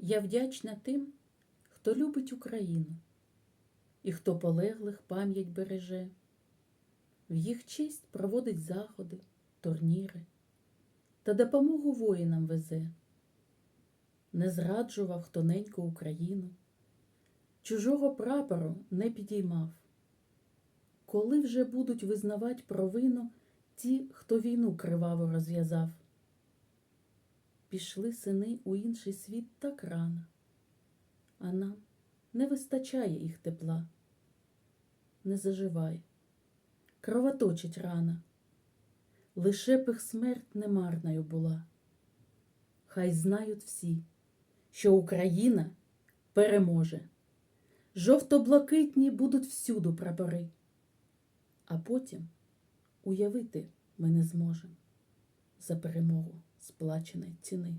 Я вдячна тим, хто любить Україну і хто полеглих пам'ять береже, в їх честь проводить заходи, турніри та допомогу воїнам везе. Не зраджував тоненьку Україну, чужого прапору не підіймав. Коли вже будуть визнавать провину ті, хто війну криваво розв'язав? Пішли сини у інший світ так рано, а нам не вистачає їх тепла. Не заживай, кровоточить рана, лише б їх смерть немарною була. Хай знають всі, що Україна переможе. Жовто-блакитні будуть всюду прапори, а потім уявити ми не зможемо за перемогу сплаченої ціни.